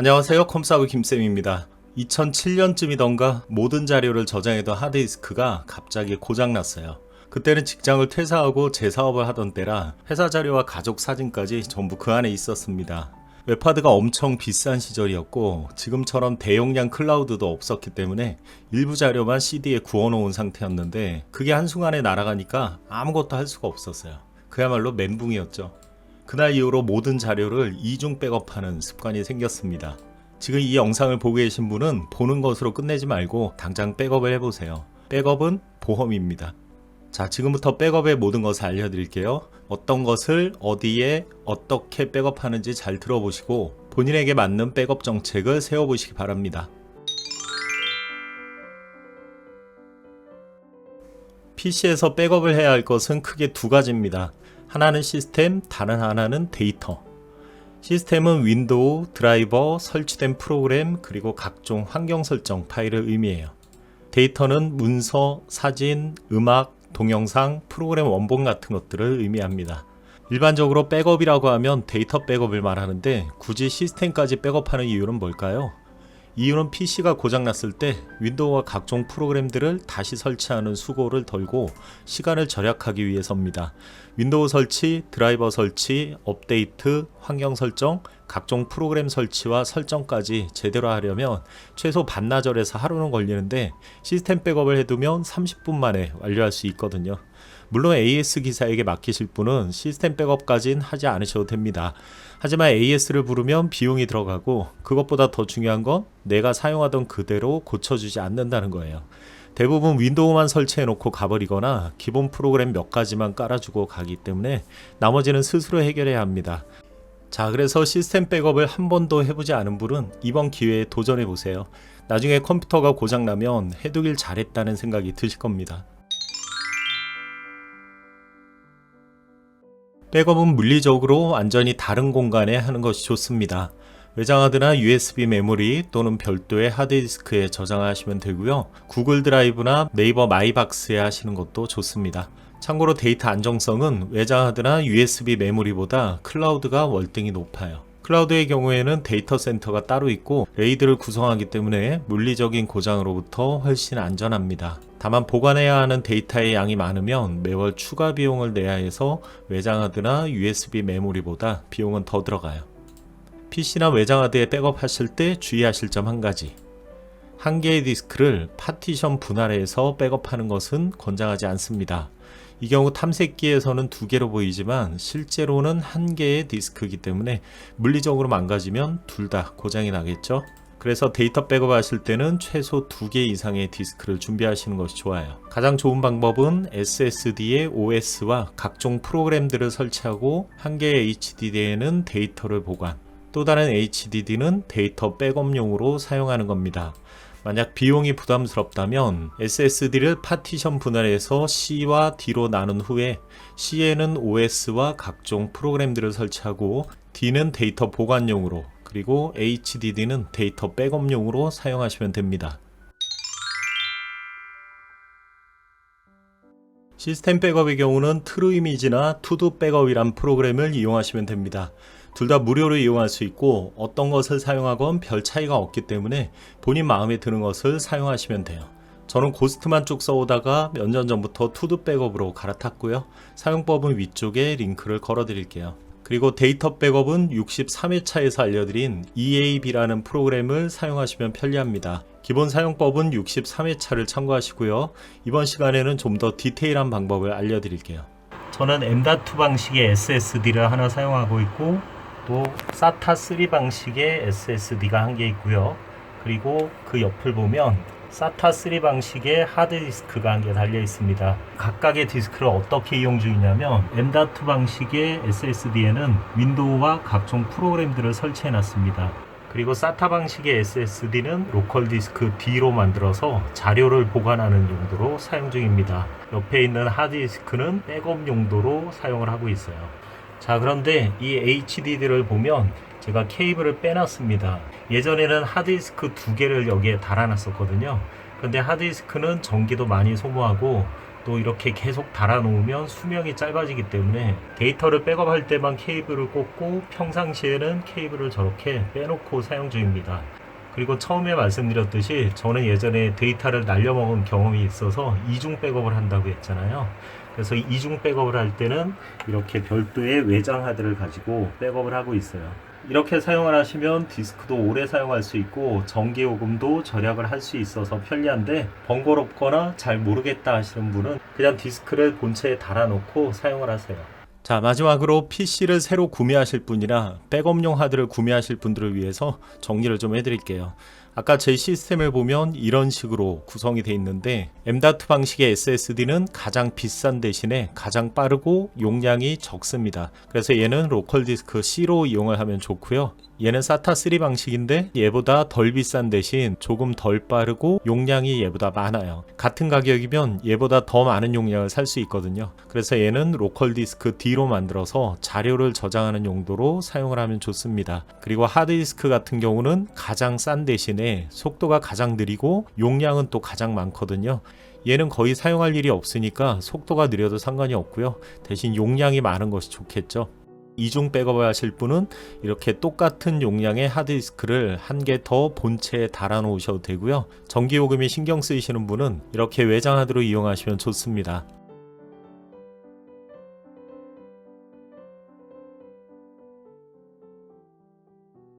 안녕하세요. 컴사브 김쌤입니다. 2007년쯤이던가 모든 자료를 저장해둔 하드디스크가 갑자기 고장났어요. 그때는 직장을 퇴사하고 재사업을 하던 때라 회사 자료와 가족 사진까지 전부 그 안에 있었습니다. 웹하드가 엄청 비싼 시절이었고 지금처럼 대용량 클라우드도 없었기 때문에 일부 자료만 CD에 구워놓은 상태였는데 그게 한순간에 날아가니까 아무것도 할 수가 없었어요. 그야말로 멘붕이었죠. 그날 이후로 모든 자료를 이중 백업하는 습관이 생겼습니다. 지금 이 영상을 보고 계신 분은 보는 것으로 끝내지 말고 당장 백업을 해보세요. 백업은 보험입니다. 자, 지금부터 백업의 모든 것을 알려드릴게요. 어떤 것을 어디에 어떻게 백업하는지 잘 들어보시고 본인에게 맞는 백업 정책을 세워보시기 바랍니다. PC에서 백업을 해야 할 것은 크게 두 가지입니다. 하나는 시스템, 다른 하나는 데이터. 시스템은 윈도우, 드라이버, 설치된 프로그램, 그리고 각종 환경 설정 파일을 의미해요. 데이터는 문서, 사진, 음악, 동영상, 프로그램 원본 같은 것들을 의미합니다. 일반적으로 백업이라고 하면 데이터 백업을 말하는데 굳이 시스템까지 백업하는 이유는 뭘까요? 이유는 PC가 고장났을 때 윈도우와 각종 프로그램들을 다시 설치하는 수고를 덜고 시간을 절약하기 위해서입니다. 윈도우 설치, 드라이버 설치, 업데이트, 환경 설정, 각종 프로그램 설치와 설정까지 제대로 하려면 최소 반나절에서 하루는 걸리는데 시스템 백업을 해두면 30분 만에 완료할 수 있거든요. 물론 AS 기사에게 맡기실 분은 시스템 백업까진 하지 않으셔도 됩니다. 하지만 AS를 부르면 비용이 들어가고 그것보다 더 중요한 건 내가 사용하던 그대로 고쳐주지 않는다는 거예요. 대부분 윈도우만 설치해 놓고 가버리거나 기본 프로그램 몇 가지만 깔아주고 가기 때문에 나머지는 스스로 해결해야 합니다. 자, 그래서 시스템 백업을 한 번도 해보지 않은 분은 이번 기회에 도전해 보세요. 나중에 컴퓨터가 고장나면 해두길 잘했다는 생각이 드실 겁니다. 백업은 물리적으로 완전히 다른 공간에 하는 것이 좋습니다. 외장하드나 USB 메모리 또는 별도의 하드디스크에 저장하시면 되고요. 구글 드라이브나 네이버 마이박스에 하시는 것도 좋습니다. 참고로 데이터 안정성은 외장하드나 USB 메모리보다 클라우드가 월등히 높아요. 클라우드의 경우에는 데이터 센터가 따로 있고 레이드를 구성하기 때문에 물리적인 고장으로부터 훨씬 안전합니다. 다만 보관해야 하는 데이터의 양이 많으면 매월 추가 비용을 내야 해서 외장하드나 USB 메모리보다 비용은 더 들어가요. PC나 외장하드에 백업하실 때 주의하실 점 한 가지. 한 개의 디스크를 파티션 분할해서 백업하는 것은 권장하지 않습니다. 이 경우 탐색기에서는 두 개로 보이지만 실제로는 한 개의 디스크이기 때문에 물리적으로 망가지면 둘 다 고장이 나겠죠. 그래서 데이터 백업 하실 때는 최소 두 개 이상의 디스크를 준비하시는 것이 좋아요. 가장 좋은 방법은 SSD에 OS와 각종 프로그램들을 설치하고 한 개의 HDD에는 데이터를 보관, 또 다른 HDD는 데이터 백업용으로 사용하는 겁니다. 만약 비용이 부담스럽다면 SSD를 파티션 분할해서 C와 D로 나눈 후에 C에는 OS와 각종 프로그램들을 설치하고 D는 데이터 보관용으로 그리고 HDD는 데이터 백업용으로 사용하시면 됩니다. 시스템 백업의 경우는 트루 이미지나 투두 백업이란 프로그램을 이용하시면 됩니다. 둘 다 무료로 이용할 수 있고 어떤 것을 사용하건 별 차이가 없기 때문에 본인 마음에 드는 것을 사용하시면 돼요. 저는 고스트만 쭉 써오다가 몇 년 전부터 투두 백업으로 갈아탔고요. 사용법은 위쪽에 링크를 걸어 드릴게요. 그리고 데이터 백업은 63회차에서 알려드린 EAB라는 프로그램을 사용하시면 편리합니다. 기본 사용법은 63회차를 참고하시고요. 이번 시간에는 좀 더 디테일한 방법을 알려드릴게요. 저는 M.2 방식의 SSD를 하나 사용하고 있고 또 SATA 3 방식의 SSD가 한 개 있고요. 그리고 그 옆을 보면 SATA 3 방식의 하드디스크가 한 개 달려 있습니다. 각각의 디스크를 어떻게 이용 중이냐면 M.2 방식의 SSD에는 윈도우와 각종 프로그램들을 설치해 놨습니다. 그리고 SATA 방식의 SSD는 로컬 디스크 D로 만들어서 자료를 보관하는 용도로 사용 중입니다. 옆에 있는 하드디스크는 백업 용도로 사용을 하고 있어요. 자, 그런데 이 HDD를 보면 제가 케이블을 빼놨습니다. 예전에는 하드디스크 두 개를 여기에 달아놨었거든요. 근데 하드디스크는 전기도 많이 소모하고 또 이렇게 계속 달아놓으면 수명이 짧아지기 때문에 데이터를 백업할 때만 케이블을 꽂고 평상시에는 케이블을 저렇게 빼놓고 사용 중입니다. 그리고 처음에 말씀드렸듯이 저는 예전에 데이터를 날려먹은 경험이 있어서 이중 백업을 한다고 했잖아요. 그래서 이중 백업을 할 때는 이렇게 별도의 외장 하드를 가지고 백업을 하고 있어요. 이렇게 사용을 하시면 디스크도 오래 사용할 수 있고 전기 요금도 절약을 할 수 있어서 편리한데 번거롭거나 잘 모르겠다 하시는 분은 그냥 디스크를 본체에 달아놓고 사용을 하세요. 자 마지막으로 PC를 새로 구매하실 분이나 백업용 하드를 구매하실 분들을 위해서 정리를 좀 해드릴게요. 아까 제 시스템을 보면 이런 식으로 구성이 되어 있는데 M.2 방식의 SSD는 가장 비싼 대신에 가장 빠르고 용량이 적습니다. 그래서 얘는 로컬 디스크 C로 이용을 하면 좋고요. 얘는 SATA 3 방식인데 얘보다 덜 비싼 대신 조금 덜 빠르고 용량이 얘보다 많아요. 같은 가격이면 얘보다 더 많은 용량을 살 수 있거든요. 그래서 얘는 로컬 디스크 D로 만들어서 자료를 저장하는 용도로 사용을 하면 좋습니다. 그리고 하드 디스크 같은 경우는 가장 싼 대신 에 속도가 가장 느리고 용량은 또 가장 많거든요. 얘는 거의 사용할 일이 없으니까 속도가 느려도 상관이 없고요. 대신 용량이 많은 것이 좋겠죠. 이중 백업을 하실 분은 이렇게 똑같은 용량의 하드디스크를 한 개 더 본체에 달아 놓으셔도 되고요. 전기요금이 신경 쓰이시는 분은 이렇게 외장 하드로 이용하시면 좋습니다.